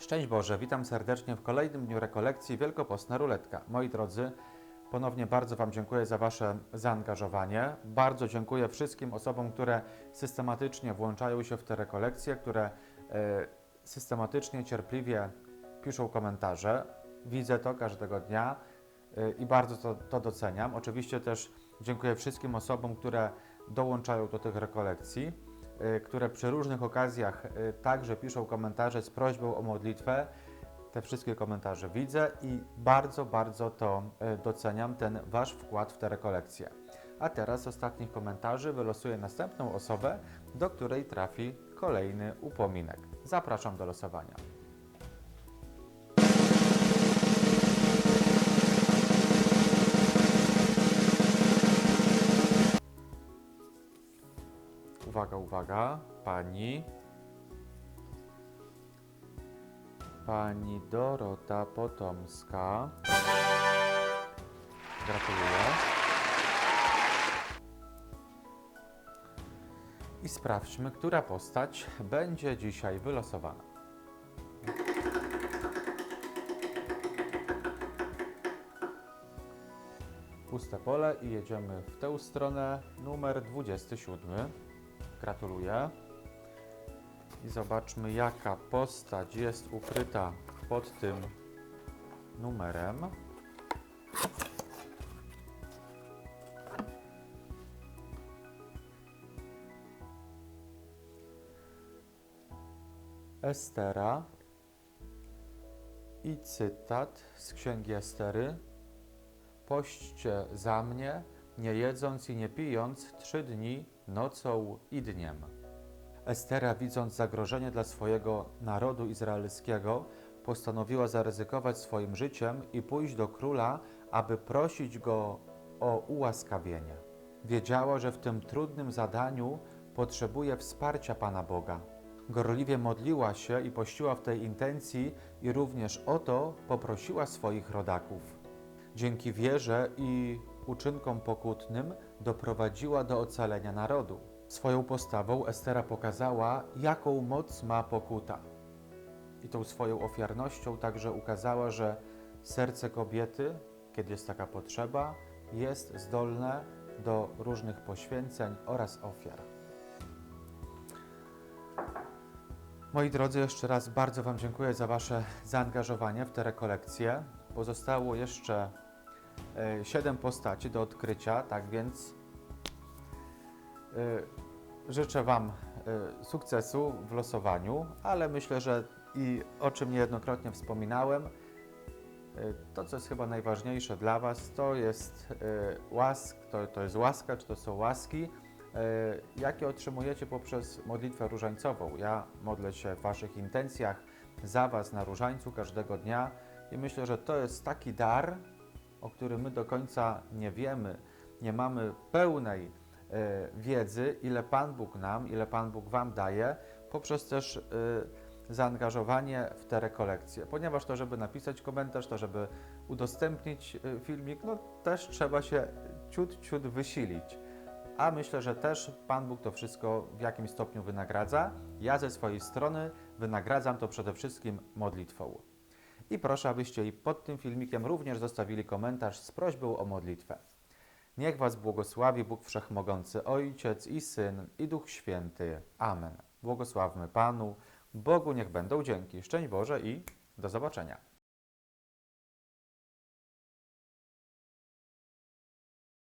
Szczęść Boże, witam serdecznie w kolejnym dniu rekolekcji Wielkopostna Ruletka. Moi drodzy, ponownie bardzo Wam dziękuję za Wasze zaangażowanie. Bardzo dziękuję wszystkim osobom, które systematycznie włączają się w te rekolekcje, które e, systematycznie, cierpliwie piszą komentarze. Widzę to każdego dnia e, i bardzo to, to doceniam. Oczywiście też dziękuję wszystkim osobom, które dołączają do tych rekolekcji które przy różnych okazjach y, także piszą komentarze z prośbą o modlitwę. Te wszystkie komentarze widzę i bardzo, bardzo to y, doceniam, ten Wasz wkład w te rekolekcje. A teraz z ostatnich komentarzy wylosuję następną osobę, do której trafi kolejny upominek. Zapraszam do losowania. Uwaga, uwaga, pani. Pani Dorota Potomska. Gratuluję. I sprawdźmy, która postać będzie dzisiaj wylosowana. Puste pole i jedziemy w tę stronę, numer 27. Gratuluję. I zobaczmy, jaka postać jest ukryta pod tym numerem. Estera i cytat z księgi Estery. Pośćcie za mnie, nie jedząc i nie pijąc, trzy dni, nocą i dniem. Estera, widząc zagrożenie dla swojego narodu izraelskiego, postanowiła zaryzykować swoim życiem i pójść do króla, aby prosić go o ułaskawienie. Wiedziała, że w tym trudnym zadaniu potrzebuje wsparcia Pana Boga. Gorliwie modliła się i pościła w tej intencji i również o to poprosiła swoich rodaków. Dzięki wierze i uczynkom pokutnym doprowadziła do ocalenia narodu. Swoją postawą Estera pokazała, jaką moc ma pokuta. I tą swoją ofiarnością także ukazała, że serce kobiety, kiedy jest taka potrzeba, jest zdolne do różnych poświęceń oraz ofiar. Moi drodzy, jeszcze raz bardzo Wam dziękuję za Wasze zaangażowanie w te rekolekcje. Pozostało jeszcze e, siedem postaci do odkrycia, tak więc e, życzę Wam e, sukcesu w losowaniu, ale myślę, że i o czym niejednokrotnie wspominałem, e, to, co jest chyba najważniejsze dla Was, to jest e, łask, to, to jest łaska, czy to są łaski, e, jakie otrzymujecie poprzez modlitwę różańcową. Ja modlę się w Waszych intencjach za Was na różańcu każdego dnia i myślę, że to jest taki dar, o którym my do końca nie wiemy, nie mamy pełnej e, wiedzy, ile Pan Bóg nam, ile Pan Bóg Wam daje, poprzez też e, zaangażowanie w te rekolekcje. Ponieważ to, żeby napisać komentarz, to, żeby udostępnić e, filmik, no też trzeba się ciut, ciut wysilić. A myślę, że też Pan Bóg to wszystko w jakimś stopniu wynagradza. Ja ze swojej strony wynagradzam to przede wszystkim modlitwą. I proszę, abyście i pod tym filmikiem również zostawili komentarz z prośbą o modlitwę. Niech Was błogosławi Bóg Wszechmogący, Ojciec i Syn i Duch Święty. Amen. Błogosławmy Panu. Bogu niech będą dzięki. Szczęść Boże i do zobaczenia.